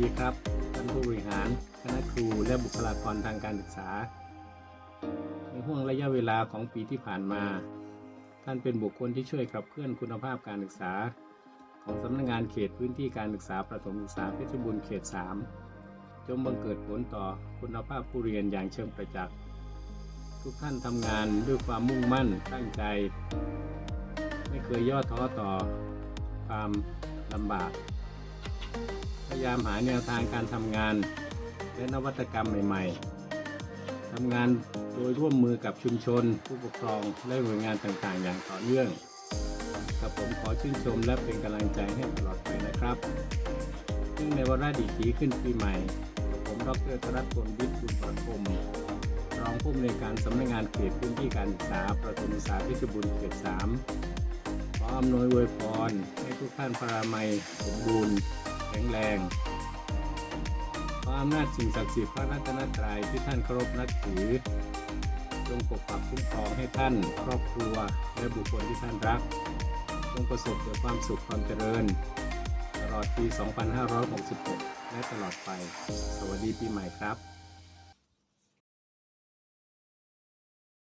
ดีครับ ท่านผู้บริหารคณะครูและบุคลากรทางการศึกษา ในห่วงระยะเวลาของปีที่ผ่านมา ท่านเป็นบุคคลที่ช่วยขับเคลื่อนคุณภาพการศึกษา ของสำนักงงานเขตพื้นที่การศึกษาประถมศึกษาเพชรบุรีเขต 3 จนบังเกิดผลต่อคุณภาพผู้เรียนอย่างเชิงประจักษ์ทุกท่านทำงานด้วยความมุ่งมั่นตั้งใจ ไม่เคยย่อท้อต่อความลำบาก พยายามหาแนวทางการทำงาน และนวัตกรรมใหม่ ๆทำงานโดยร่วมมือกับชุมชน ผู้ปกครอง และหน่วยงานต่างๆ อย่างต่อเนื่องกับผมขอชื่นชมและเป็นกำลังใจให้ตลอดไปนะครับซึ่งในวาระดีกีขึ้นปีใหม่กับผมดรธนพลวิทย์บุญประคมรองผู้อำนวยการสำนักงานเขตพื้นที่การศึกษาประถมศึกษาพชรบูรณ์เขต3ขออำนวยอวยพรให้ทุกท่านพรามัยสมบูรณ์ ข็งแรง พระอำนาจสิ่งศักดิ์สิทธิ์พระรัตนตรัยที่ท่านเคารพนับถือ จงปกปักคุ้มครองให้ท่านครอบครัวและบุคคลที่ท่านรัก จงประสบแต่ความสุขความเจริญ ตลอดปี 2566 และตลอดไป สวัสดีปีใหม่ครับ